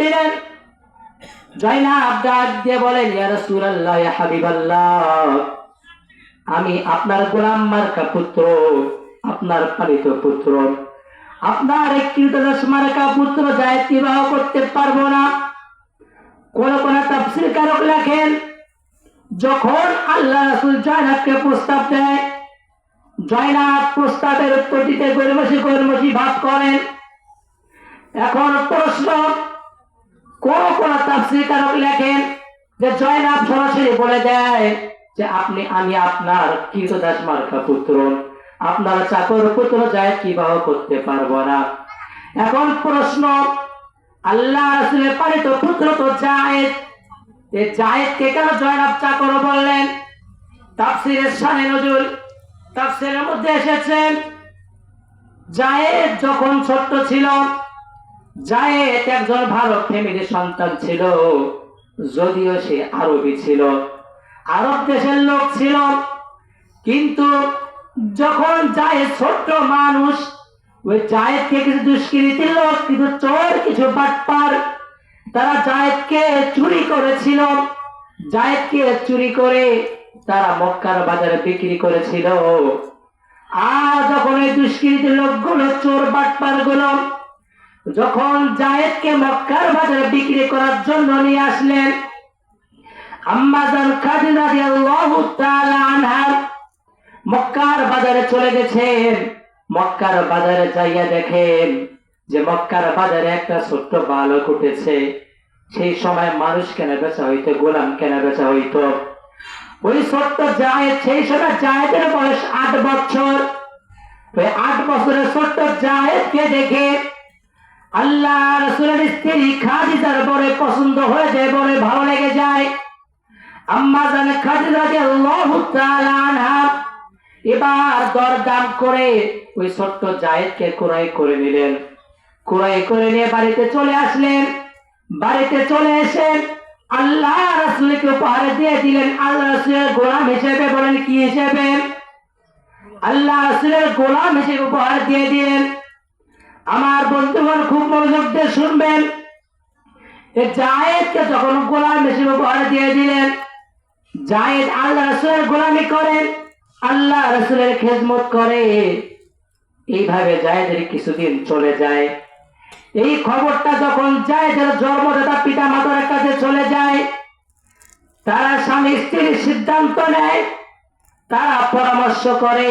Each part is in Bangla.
দিলেন জয়নাব ডাক বলেন আমি আপনার গোলাম মার্কা পুত্র, আপনার পালিত পুত্র। আপনার একটি মার্কা পুত্র যায় বিবাহ করতে পারব না। কোন কোন তাফসির কারক লেখেন, যখন আল্লাহ রাসূল জয়নাবকে প্রস্তাব দেয়, জয়নাব প্রস্তাবের উত্তর দিতে গরিমসি গরিমসি ভাব করেন। এখন প্রশ্ন কোন কোন তাফসির কারক লেখেন যে জয়নাব সরাসরি বলে দেয় যে আপনি, আমি আপনার কীর্তদাস মার্কা পুত্র, আপনার চাকর পুত্র যায় বিবাহ করতে পারব না? এখন প্রশ্ন, আল্লাহ রাসূলের পালিত পুত্র তো জায়েদ এই জায়েদকে কেন জয়নাব চাকর বললেন? তাফসিরের শানে নজরুল তাফসিরের মধ্যে এসেছেন। জায়েদ যখন ছোট্ট ছিল জায়েদ একজন ভালো ফ্যামিলির সন্তান ছিল, যদিও সে আরবি ছিল। আরব দেশের লোক ছিল, কিন্তু যখন জায়েদ ছোট্ট মানুষ, ওই জায়েদকে কিছু দুষ্কৃতির লোক, কিছু চোর, কিছু বাটপার, তারা জায়েদকে চুরি করেছিল। জায়েদকে চুরি করে তারা মক্কার বাজারে বিক্রি করেছিল। আর যখন এই দুষ্কৃতির লোকগুলো, চোর বাটপারগুলো যখন জায়েদকে মক্কার বাজারে বিক্রি করার জন্য নিয়ে আসলেন, আম্মাজান খাদিজা রাদিয়াল্লাহু তাআলা আনহা মক্কার বাজারে চলে গেছেন। মক্কার বাজারে যাইয়া দেখেন যে মক্কার বাজারে একটা ছোট্ট বালক উঠেছে। সেই সময় মানুষ কেনা বেচা হইতো, গোলাম কেনা বেচা হইতো? ওই ছোট্ট জায়েদ, সেই সময় জায়েদের বয়স আট বছর। ওই আট বছরের ছোট্ট জায়েদকে দেখে আল্লাহ রসুলের স্ত্রী খাদিজার বড় পছন্দ হয়ে যায় বড় ভালো লেগে যায়। আম্মা জানে খাদিজা রাদিয়াল্লাহু তাআলা আনহা, এবার দরদাম করে ওই ছোট্ট জায়েদকে ক্রয় করে নিলেন। ক্রয় করে নিয়ে বাড়িতে চলে আসলেন। বাড়িতে চলে এসে আল্লাহ রাসূলকে উপহার দিয়ে দিলেন। আল্লাহ রাসূলের গোলাম হিসেবে বলেন, কি হিসেবে? আল্লাহ রাসূলের গোলাম হিসেবে উপহার দিয়ে দিলেন। আমার বন্ধুগণ খুব মনোযোগ দিয়ে শুনবেন। জায়েদকে যখন গোলাম হিসেবে উপহার দিয়ে দিলেন, জায়েদ আল্লাহ রাসূলের গোলামি করেন আল্লাহ রসুলের খেজমত করে। এইভাবে জায়েদের কিছুদিন চলে যায়। এই খবরটা যখন জায়েদের জন্মদাতা পিতা মাতার কাছে চলে যায়, তারা স্বামী স্ত্রীর সিদ্ধান্ত নেয়, তারা পরামর্শ করে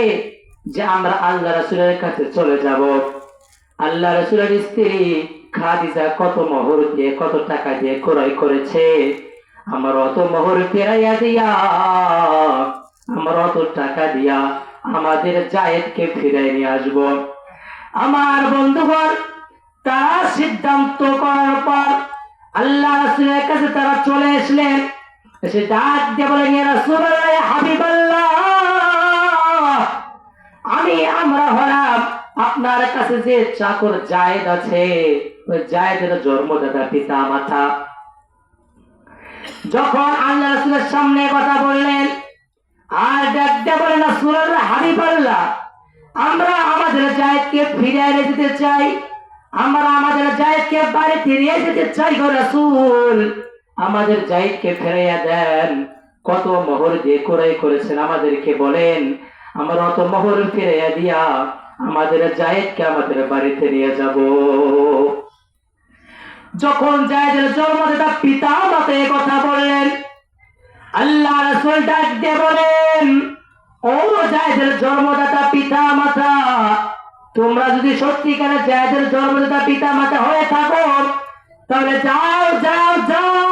যে আমরা আল্লাহ রসুলের কাছে চলে যাব। আল্লাহ রসুলের স্ত্রী খাদিজা কত মোহর দিয়ে, কত টাকা দিয়ে ক্রয় করেছে? আমার অত মোহর ফেরাইয়া দিয়া, আমার অত টাকা দিয়া আমাদের জায়েদকে ফিরাই নিয়ে আসব। আমার বন্ধুগণ, তারা সিদ্ধান্ত করার পর আল্লাহ রসুলের কাছে তারা চলে আসলেন। এসে ডাক দিয়ে ইয়া হাবিবাল্লাহ, আমি আমরা হলাম আপনার কাছে যে চাকর জায়েদ আছে, ওই জায়েদের জন্মদাতা পিতা মাতা। যখন আল্লাহ রাসূলের সামনে কথা বললেন, আর ডাকতে বলেন রাসূলুল্লাহ হাবিবাল্লাহ, আমরা আমাদের জায়েদকে ফিরিয়ে এনে দিতে চাই, আমরা আমাদের জায়েদকে বাড়ি ফিরিয়ে দিতে চাই গো রাসূল। আমাদের জায়েদকে ফিরাইয়া দেন। কত মোহর দিয়ে ক্রয় করেছেন আমাদেরকে বলেন, আমরা অত মোহর ফিরাইয়া দিয়া আমাদের জায়েদকে আমাদের বাড়িতে নিয়ে যাব। যখন জায়েদের জন্মদাতা পিতা মাতা কথা বললেন, আল্লাহ রাসূল ডাক দিয়ে বলেন, ও জায়েদের জন্মদাতা পিতা মাতা, তোমরা যদি সত্যিকারে জায়েদের জন্মদাতা পিতা মাতা হয়ে থাকো, তাহলে যাও যাও যাও।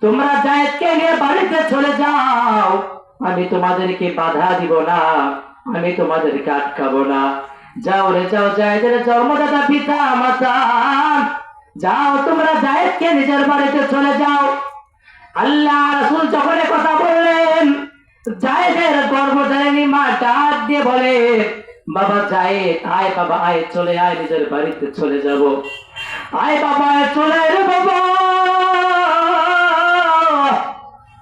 তোমরা জায়েদকে নিয়ে বাড়িতে চলে যাও। আমি তোমাদেরকে বাধা দিব না। আমি তোমাদেরকে আটকাবো না। যাও রে, যাও জায়েদের জন্মদাতা পিতা, মাতা। যাও, তোমরা জায়েদকে নিজের বাড়িতে চলে যাও। আল্লাহ রাসূল যখন কথা বললেন, জায়েদের গর্ভধারিণী মা ডাক দিয়ে বলে, বাবা জায়েদ, আয় বাবা, আয়, চলে আয়, নিজের বাড়িতে চলে যাব। আয় বাবা, আয়, চলে রে বাবা।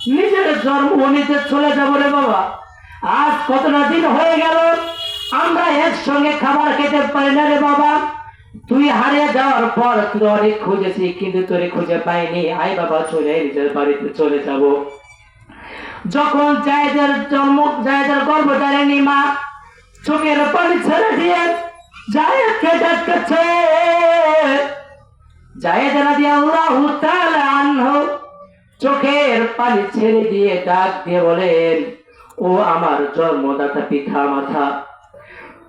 নিজের জন্মভূমিতে চলে যাব রে বাবা। আজ কতটা দিন হয়ে গেল? আমরা একসঙ্গে খাবার খেতে পারি না রে বাবা। তুই হারিয়ে যাওয়ার পর তুই অনেক খুঁজেছি, কিন্তু তোরে খুঁজে পাইনি। আই বাবা, চলে নিজের বাড়িতে চলে যাব। যখন জায়দের জন্ম, জায়দের গর্ভ জানেনি মা, চোখের পানি ছেড়ে দিয়ে জায়েদকে ডাকছে জায়েদ রাদিয়াল্লাহু তাআলা আনহু চোখের পানি ছেড়ে দিয়ে ডাক দিয়ে বলেন ও আমার জন্মদাতা পিতা মাথা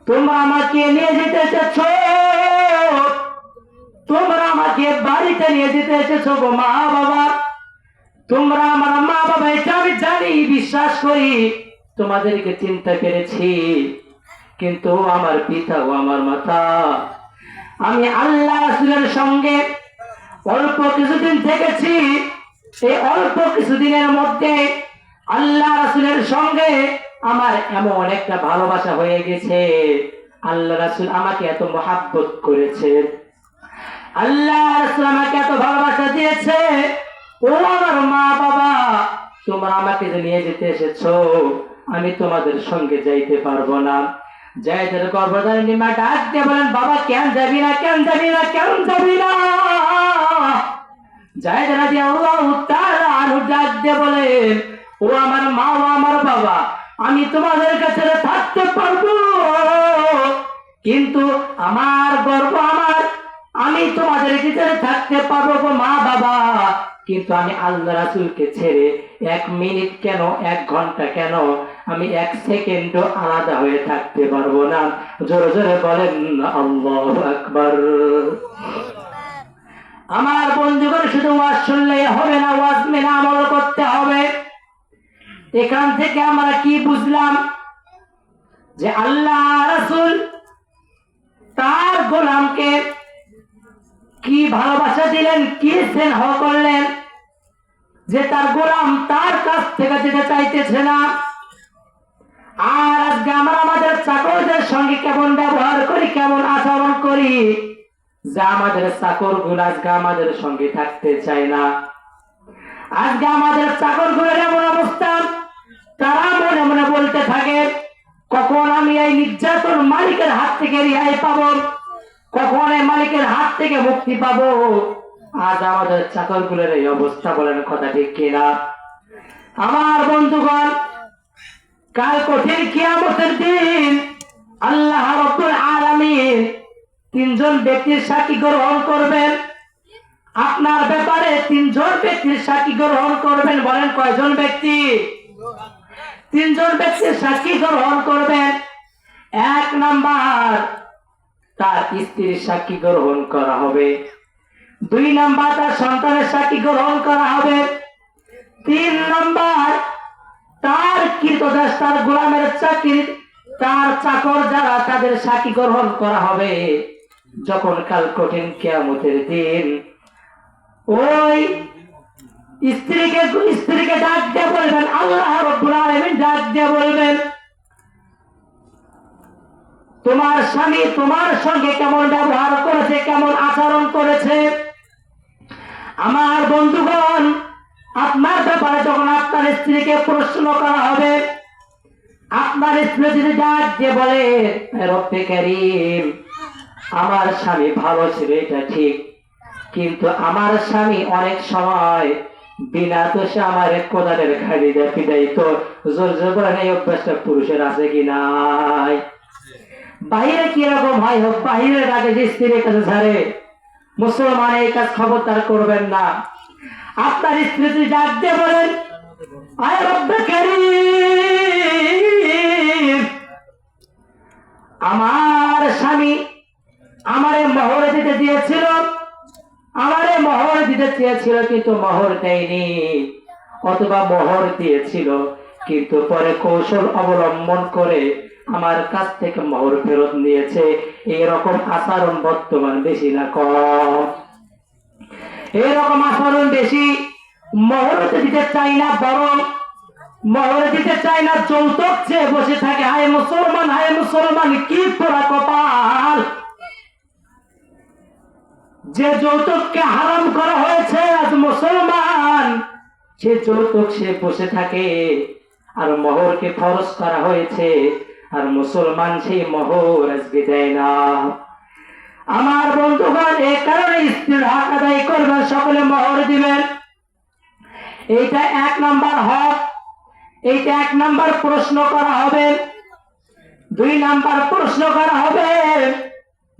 তোমরা আমাকে নিয়ে যেতে চাচ্ছ তোমরা আমাকে বাড়িতে নিয়ে যেতে এসেছ গো মা বাবা। তোমরা আমার মা বাবা এটা আমি জানি, বিশ্বাস করি, তোমাদেরকে চিন্তা পেরেছি। কিন্তু আমার পিতা ও আমার মাতা, আমি আল্লাহ রাসূলের সঙ্গে অল্প কিছুদিন থেকেছি। এই অল্প কিছুদিনের মধ্যে আল্লাহ রাসূলের সঙ্গে আমার এমন একটা ভালোবাসা হয়ে গেছে। আল্লাহ রাসুল আমাকে এত মহাব্বত করেছে। আল্লাহ রাসূল আমাকে এত ভালোবাসা দিয়েছে। ও আমার মা বাবা তোমরা আমাকে যে নিয়ে যেতে এসেছ, আমি তোমাদের সঙ্গে যাইতে পারব না। জায়দের গর্ভধারিণী মা ডাক দিয়ে বলেন, বাবা, কেন যাবি না, কেন যাবি না, কেন যাবি না? জায়দ রাজি আল্লাহ ডাক দিয়ে বলেন ও আমার মা ও আমার বাবা, আমি তোমাদের কাছে থাকতে পারব। কিন্তু আমার গর্ব আমার, আমি তোমাদের ভিতরে থাকতে পারব গো মা বাবা। কিন্তু আমি আল্লাহ রাসুলকে ছেড়ে এক মিনিট কেন, এক ঘণ্টা কেন, আমি এক সেকেন্ডও আলাদা হয়ে থাকতে পারব না। জোরে জোরে বলেন, আল্লাহ আকবার। আমার বন্ধুগণ, শুধু ওয়াজ শুনলেই হবে না, ওয়াজ মেনে আমল করতে হবে। এখান থেকে আমরা কি বুঝলাম? যে আল্লাহ রাসুল তার গোলামকে কি ভালোবাসা দিলেন, কি স্নেহ করলেন, যে তার গোলাম তার কাছ থেকে যেতে চাইতেছে না। আর আজকে আমরা আমাদের চাকরদের সঙ্গে কেমন ব্যবহার করি, কেমন আচরণ করি, যা আমাদের চাকরগুলো আজকে আমাদের সঙ্গে থাকতে চায় না। আজকে আমাদের চাকরগুলোর এমন অবস্থা তারা মনে মনে বলতে থাকে, কখন আমি এই নির্যাতন মালিকের হাত থেকে রেহাই পাবো? কখন এই মালিকের হাত থেকে মুক্তি পাবো? আজ আমাদের চাকরগুলোর এই অবস্থা বলেন কথা ঠিক কিনা? আমার বন্ধুগণ, কাল কঠিন কিয়ামতের দিন আল্লাহ রব্বুল আলামিন তিনজন ব্যক্তির সাক্ষী গ্রহণ করবেন। আপনার ব্যাপারে তিনজন ব্যক্তির সাক্ষী গ্রহণ করবেন বলেন কয়জন ব্যক্তি? তিনজন ব্যক্তির সাক্ষী গ্রহণ করবেন। এক নাম্বার, তার স্ত্রীর সাক্ষী গ্রহণ করা হবে। দুই নাম্বার, তার সন্তানের সাক্ষী গ্রহণ করা হবে। তিন নাম্বার, তার কৃতদাস তার গোলামের চাকরি, তার চাকর যারা তাদের সাক্ষী গ্রহণ করা হবে। যখন কাল কঠিন কেয়ামতের দিন, ওই স্ত্রীকে স্ত্রীকে ডাক দিয়ে বলবেন, আল্লাহ রব্বুল আলামিন ডাক দিয়ে বলবেন, তোমার স্বামী তোমার সঙ্গে কেমন ব্যবহার করেছে, কেমন আচরণ করেছে? আমার বন্ধুগণ, আপনার ব্যাপারে যখন আপনার স্ত্রীকে প্রশ্ন করা হবে, আপনার স্ত্রী যদি ডাক দিয়ে বলে রব্বে করিম, আমার স্বামী ভালো ছিল, এটা ঠিক, কিন্তু আমার স্বামী অনেক সময় বিনা দোষে আমার কোদালের ঘাড়ি দিয়ে পিটাইতো জোর জোর করে এই অভ্যাসটা পুরুষের আছে কি নাই বাইরে কি রকম হয় হোক বাইরে ডাকে যে স্ত্রীর কাছে ছাড়ে মুসলমান এই কাজ খবরদার করবেন না আপনার স্ত্রী যদি ডাক দিয়ে বলেন আয় রব্বে আমার স্বামী আমারে মোহর দিতে দিয়েছিল আমারে মোহর দিতে চেয়েছিল কিন্তু মোহর দেয়নি। অথবা মোহর দিয়েছিল, কিন্তু পরে কৌশল অবলম্বন করে আমার কাছ থেকে মোহর ফেরত নিয়েছে। এরকম আচরণ বর্তমান বেশি না কম। এরকম আচরণ বেশি মোহর দিতে চাই না, বরং মোহর দিতে চাই না, যৌতুক চেয়ে বসে থাকে। হায় মুসলমান হায় মুসলমান, কি পোড়া কপাল! যে যৌতুককে হারাম করা হয়েছে আজ মুসলমান, সে যৌতুক সে বসে থাকে, আর মোহরকে ফরজ করা হয়েছে, আর মুসলমান সেই মোহর আজকে দেয় না। আমার বন্ধুগণ এই কারণে স্ত্রীর হক আদায় করবেন, সকলে মহর দিবেন। এইটা এক নাম্বার হক, এইটা এক নাম্বার প্রশ্ন করা হবে। দুই নাম্বার প্রশ্ন করা হবে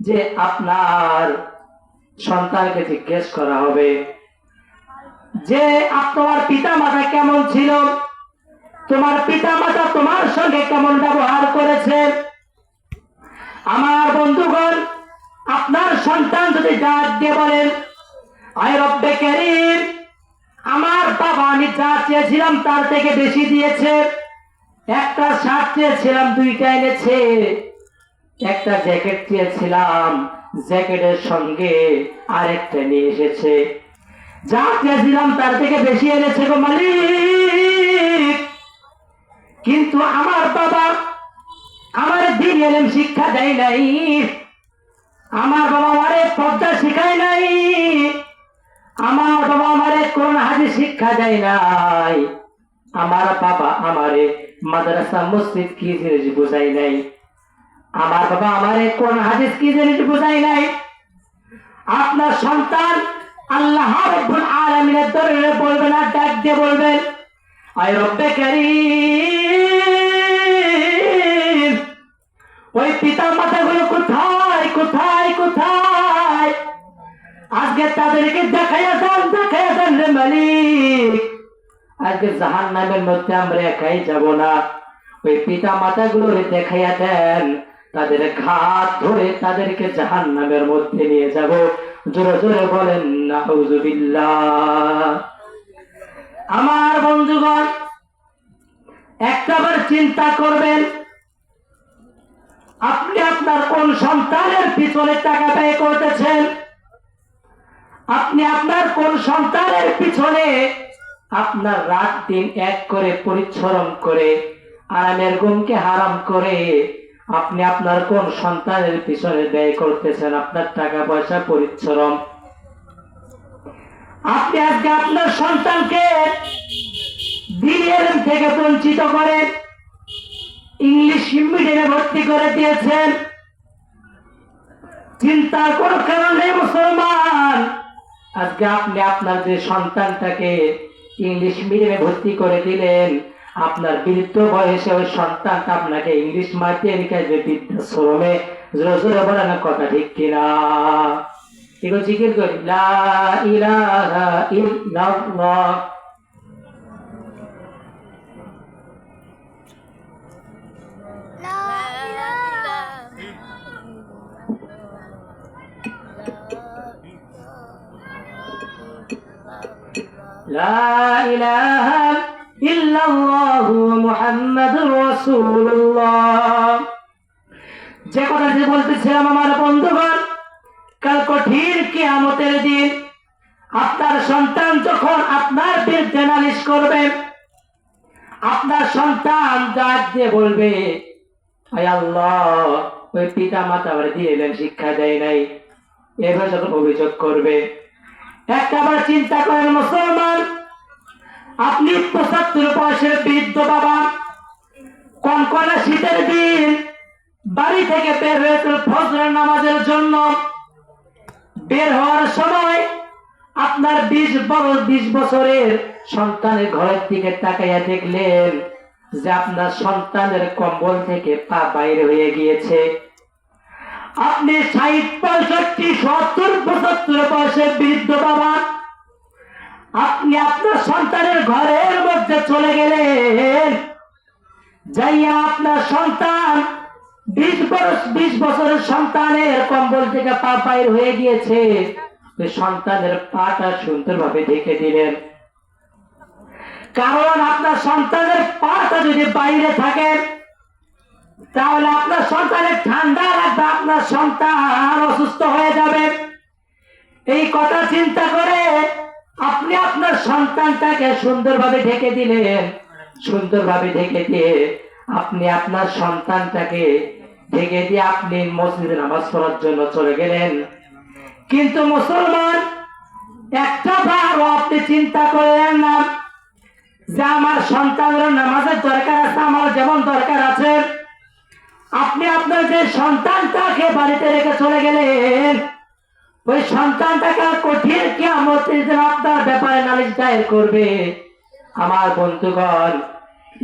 যে আপনার সন্তানকে জিজ্ঞেস করা হবে, যে তোমার পিতা মাতা কেমন ছিল? তোমার পিতা মাতা তোমার সঙ্গে কেমন ব্যবহার করেছে? আমার বন্ধুগণ, আপনার সন্তান যদি ডাক দিয়ে বলেন, আয় আমার বাবা আমি যা চেয়েছিলাম তার থেকে বেশি দিয়েছে। একটা শার্ট চেয়েছিলাম, দুইটা এনেছে। একটা জ্যাকেট চেয়েছিলাম জ্যাকেটের সঙ্গে আরেকটা নিয়ে এসেছে। যা চেয়েছিলাম তার থেকে বেশি এনেছে গো মালিক। কিন্তু আমার বাবা আমার দিন এলেম শিক্ষা দেয় নাই। আমার বাবা আমারে পদ্মা শিখায় নাই। আমার বাবা আমারে কোন হাজি শিক্ষা দেয় নাই। আমার বাবা আমারে মাদ্রাসা, মসজিদ কি জিনিস বুঝাই নাই। আমার বাবা আমারে কোন হাদিস কি জিনিস বুঝাই নাই? আপনার সন্তান আল্লাহ রব্বুল আলামিনের দরবারে বলবেন আর ডাক দিয়ে বলবেন আয় রব্বে কারীম, ওই পিতা মাতাগুলো কোথায় কোথায় কোথায়? আজকে তাদেরকে দেখাইয়া দেন দেখাইয়া দেন রে মালিক। আজকে জাহান নামের মধ্যে আমরা একাই যাব না। ওই পিতা মাতাগুলো দেখাইয়া দেন। তাদের ঘাত ধরে তাদেরকে জাহান নামের মধ্যে নিয়ে যাব। জোরে জোরে বলেন নাউজুবিল্লাহ আমার বন্ধুগণ একটাবার চিন্তা করবেন, আপনি আপনার কোন সন্তানের পিছনে টাকা ব্যয় করতেছেন? আপনি আপনার কোন সন্তানের পিছনে আপনার রাত দিন এক করে পরিশ্রম করে, আরামের গুমকে হারাম করে আপনি আপনার কোন সন্তানের পিছনে ব্যয় করতেছেন? আপনার টাকা পয়সা পরিশ্রম। আপনি আজকে আপনার সন্তানকে দিনের থেকে বঞ্চিত করেন ইংলিশ মিডিয়ামে ভর্তি করে দিয়েছেন। চিন্তার কোন কারণ নেই, মুসলমান। আজকে আপনি আপনার যে সন্তানটাকে ইংলিশ মিডিয়ামে ভর্তি করে দিলেন আপনার বৃদ্ধ বয়সে ওই সন্তানটা আপনাকে ইংলিশ মাধ্যমে যে বৃদ্ধাশ্রমে জোরে জোরে বলেন কথা ঠিক কিনা এগুলো জিজ্ঞেস করি লা ইলাহা ইল্লাল্লাহ La ilaha لا إله যে কথাটি বলতেছিলাম আমার বন্ধুগণ, কাল কঠিন কেয়ামতের দিন আপনার সন্তান যখন আপনার বিরুদ্ধে নালিশ করবে, আপনার সন্তান ডাক দিয়ে বলবে আল্লাহ, ওই পিতা মাতা আমার দিয়ে এলেন শিক্ষা দেয় নাই। এভাবে যখন অভিযোগ করবে একটা আবার চিন্তা করেন মুসলমান আপনি পঁচাত্তর বয়সের বৃদ্ধ বাবা। কনকনে শীতের দিন বাড়ি থেকে বের হয়েছিল ফজরের নামাজের জন্য। বের হওয়ার সময় আপনার বিশ বড় বিশ বছরের সন্তানের ঘরের দিকে তাকাইয়া দেখলেন যে আপনার সন্তানের কম্বল থেকে পা বাইরে হয়ে গিয়েছে। আপনি ষাট পঁয়ষট্টি সত্তর পঁচাত্তর বয়সের বৃদ্ধ বাবা আপনি আপনার সন্তানের ঘরের মধ্যে চলে গেলেন। যাইয়া আপনার সন্তান বিশ বছর বিশ বছরের সন্তানের কম্বল থেকে পা বাইর হয়ে গিয়েছে। সন্তানের পাটা সুন্দরভাবে ঢেকে দিলেন। কারণ আপনার সন্তানের পাটা যদি বাইরে থাকে, তাহলে আপনার সন্তানের ঠান্ডা লাগবে, আপনার সন্তান অসুস্থ হয়ে যাবে। এই কথা চিন্তা করে আপনি আপনার সন্তানটাকে সুন্দরভাবে ঢেকে দিলেন। সুন্দরভাবে ঢেকে দিয়ে আপনি আপনার সন্তানটাকে ঢেকে দিয়ে আপনি মসজিদে নামাজ পড়ার জন্য চলে গেলেন। কিন্তু মুসলমান, একটা বারও আপনি চিন্তা করলেন না যে আমার সন্তানের নামাজের দরকার আছে, আমার যেমন দরকার আছে। আপনি আপনার যে সন্তানটাকে বাড়িতে রেখে চলে গেলেন ওই সন্তানটাকে কঠিন কিয়ামত যেন আপনার ব্যাপারে নালিশ দায়ের করবে। আমার বন্ধুগণ,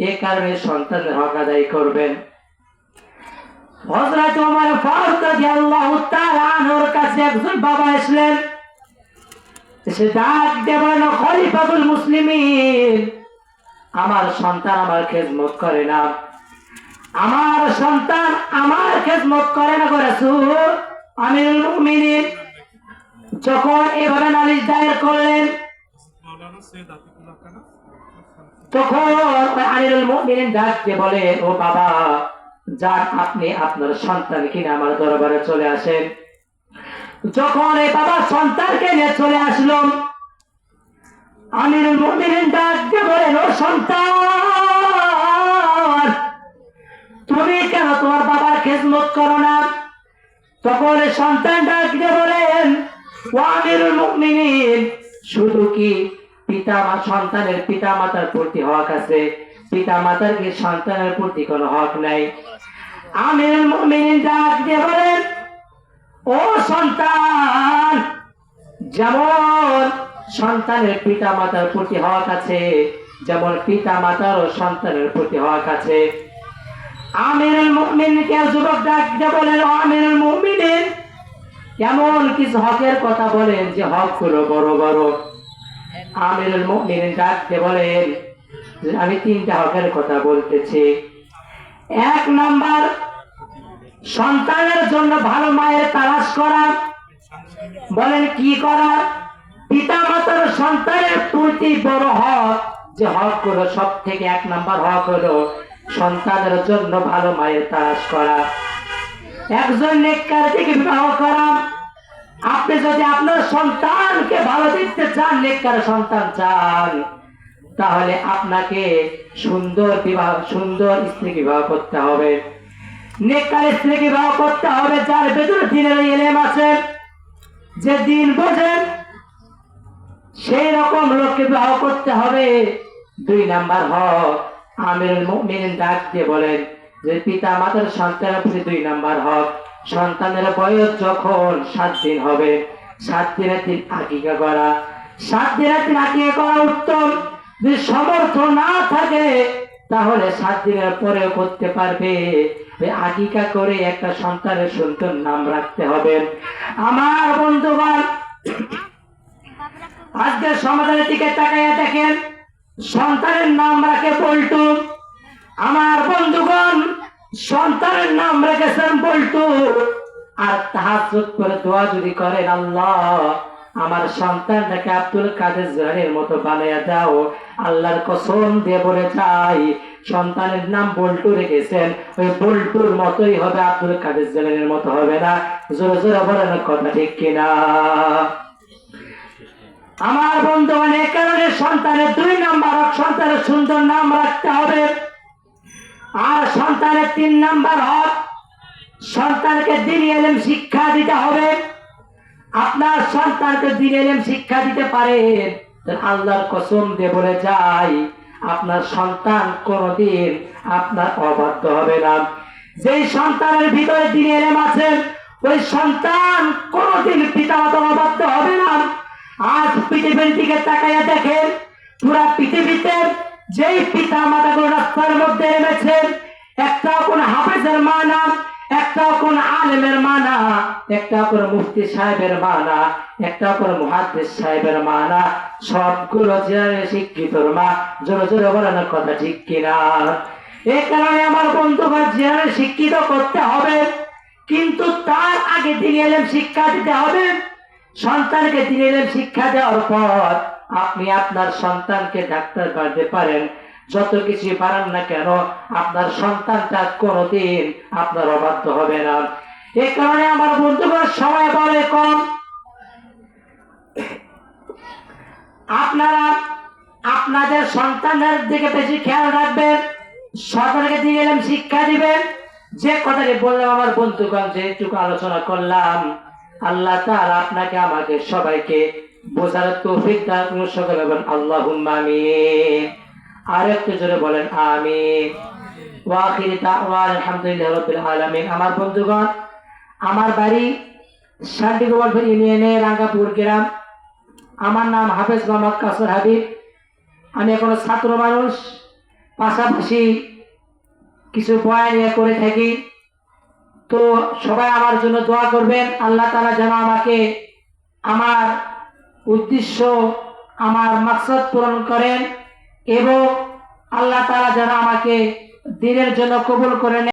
এ কারণে সন্তানের হক আদায় করবেন। হযরত ওমর ফারুক রাদিয়াল্লাহু তাআলা আনহুর কাছে একজন বাবা সে ডাক খলিফাতুল মুসলিমিন, আমার সন্তান আমার খেদমত করে না। আমার সন্তান আমার খেদমত করে না করে রাসূল, আমিরুল মুমিনিন। যখন এভাবে নালিশ দায়ের করলেন মৌলানা সৈয়দ আতিকুল্লাহ খানা তখন ওই আমিরুল মুমিনিন ডাক দিয়ে বলে ও বাবা যান আপনি আপনার সন্তান কিনে আমার দরবারে চলে আসেন। যখন এই বাবা সন্তানকে নিয়ে চলে আসলো আমিরুল মুমিনিন ডাক বলেন ও সন্তান তুমি কেন তোমার বাবার খেদমত করো না? তখন সন্তান ডাক দিয়ে বলেন শুধু কি পিতা মা সন্তানের পিতা মাতার প্রতি হক আছে? পিতা মাতার কি সন্তানের প্রতি কোনো হক নাই। আমিরুল মুমিনিন ডাক দিয়ে বলেন, ও সন্তান, যেমন সন্তানের পিতা মাতার প্রতি হক আছে, যেমন পিতা মাতার ও সন্তানের প্রতি হক আছে। আমিরুল মুমিনকে যুবক ডাক দিয়ে বলেন, ও আমিরুল মুমিনিন এমন কিছু হকের কথা বলেন যে হকগুলো বড় বড়। আমিরুল মুমিনিন ডাক দিয়ে বলেন, আমি তিনটা হকের কথা বলতেছি। এক নাম্বার, সন্তানের জন্য ভালো মায়ের তালাশ করা। বলেন, কি করা? পিতা মাতার সন্তানের প্রতি বড় হক যে হক হলো সব থেকে এক নাম্বার হক হলো সন্তানের জন্য ভালো মায়ের তালাশ করা। একজন নেককার থেকে বিবাহ করা আপনি যদি আপনার সন্তানকে ভালো দেখতে চান, নেককার সন্তান চান, তাহলে আপনাকে সুন্দর বিবাহ, সুন্দর স্ত্রী বিবাহ করতে হবে। নেককার স্ত্রী বিবাহ করতে হবে, যার ভেতরে দিনের এলেম আছে। যে দিন বোঝেন সেই রকম লোককে বিবাহ করতে হবে। দুই নাম্বার হক, আমিরুল মুমিনিন ডাক দিয়ে বলেন যে পিতা মাতার সন্তানের প্রতি দুই নাম্বার হক, সন্তানের বয়স যখন সাত দিন হবে, সাত দিনের দিন আকিকা করা। সাত দিনের দিন আকিকা করা উত্তম। যদি সমর্থ না থাকে, তাহলে সাত দিনের পরেও করতে পারবে। আকিকা করে একটা সন্তানের সুন্দর নাম রাখতে হবে। আমার বন্ধুগণ আজকে সমাজের দিকে তাকাইয়া দেখেন, সন্তানের নাম রাখে পল্টু। আমার বন্ধুগণ, সন্তানের নাম রেখেছেন বল্টু। আর তাহাজ্জুদ করে দোয়া যদি করেন আল্লাহ, আমার সন্তানটাকে আব্দুল কাদের জোহারের মতো বানাইয়া দাও। আল্লাহর কসম দিয়ে বলে চাই, সন্তানের নাম বল্টু রেখেছেন, ওই বল্টুর মতোই হবে, আব্দুল কাদের জোহারের মতো হবে না। জোরে জোরে বলেন কথা ঠিক কিনা? আমার বন্ধু অনেক কারণে সন্তানের দুই নাম্বার সন্তানের সুন্দর নাম রাখতে হবে। আর সন্তানের তিন নাম্বার হক, সন্তানকে দিন এলেম শিক্ষা দিতে হবে। আপনার সন্তানকে দিন এলেম শিক্ষা দিতে তাহলে আল্লাহর কসম দিয়ে বলে যাই, আপনার সন্তান কোনোদিন আপনার অবাধ্য হবে না। যেই সন্তানের ভিতরে দিন এলেম আছে, ওই সন্তান কোনোদিন পিতা মাতার অবাধ্য হবে না। আজ পৃথিবীর দিকে তাকাইয়া দেখেন, পুরা পৃথিবীতে যেই পিতা মাতা কোন রাস্তার মধ্যে এনেছেন একটা কোন হাফেজের মা না একটা কোন আলেমের মা না একটা কোন মুফতি সাহেবের মা না একটা কোন মুহাদ্দিস সাহেবের মা না সবগুলো জেনারে শিক্ষিতর মা। জোরে জোরে বলেন কথা ঠিক কিনা? এই কারণে আমার বন্ধুগণ জেনারে শিক্ষিত করতে হবে, কিন্তু তার আগে দিন এলেম শিক্ষা দিতে হবে, সন্তানকে দিনে এলেম শিক্ষা দেওয়ার পর আপনি আপনার সন্তানকে ডাক্তার বাড়তে পারেন। যত কিছু পারেন না কেন, আপনার সন্তানটা কোনোদিন আপনার অবাধ্য হবে না। এই কারণে আমার বন্ধুগণ সময় বলে কম। আপনারা আপনাদের সন্তানের দিকে বেশি খেয়াল রাখবেন, সরকারকে দিয়ে এলাম শিক্ষা দিবেন। যে কথাটি বললাম আমার বন্ধুগণ যেটুকু আলোচনা করলাম, আল্লাহ তার আপনাকে, আমাকে সবাইকে বোঝার তৌফিক দান আমিন। জোরে বলেন, আমিন। আলহামদুলিল্লাহ রাব্বিল আলামিন। আমার বন্ধুগণ, আমার বাড়ি ইউনিয়নে রাঙ্গাপুর গ্রাম। আমার নাম হাফেজ মোহাম্মদ কাসর হাবিব। আমি এখনও ছাত্র মানুষ। পাশাপাশি কিছু বয়ান করে থাকি। তো সবাই আমার জন্য দোয়া করবেন। আল্লাহ তারা যেন আমাকে, আমার উদ্দেশ্য আমার মাকসাদ পূরণ করেন এবং আল্লাহ তারা যারা আমাকে দিনের জন্য কবুল করে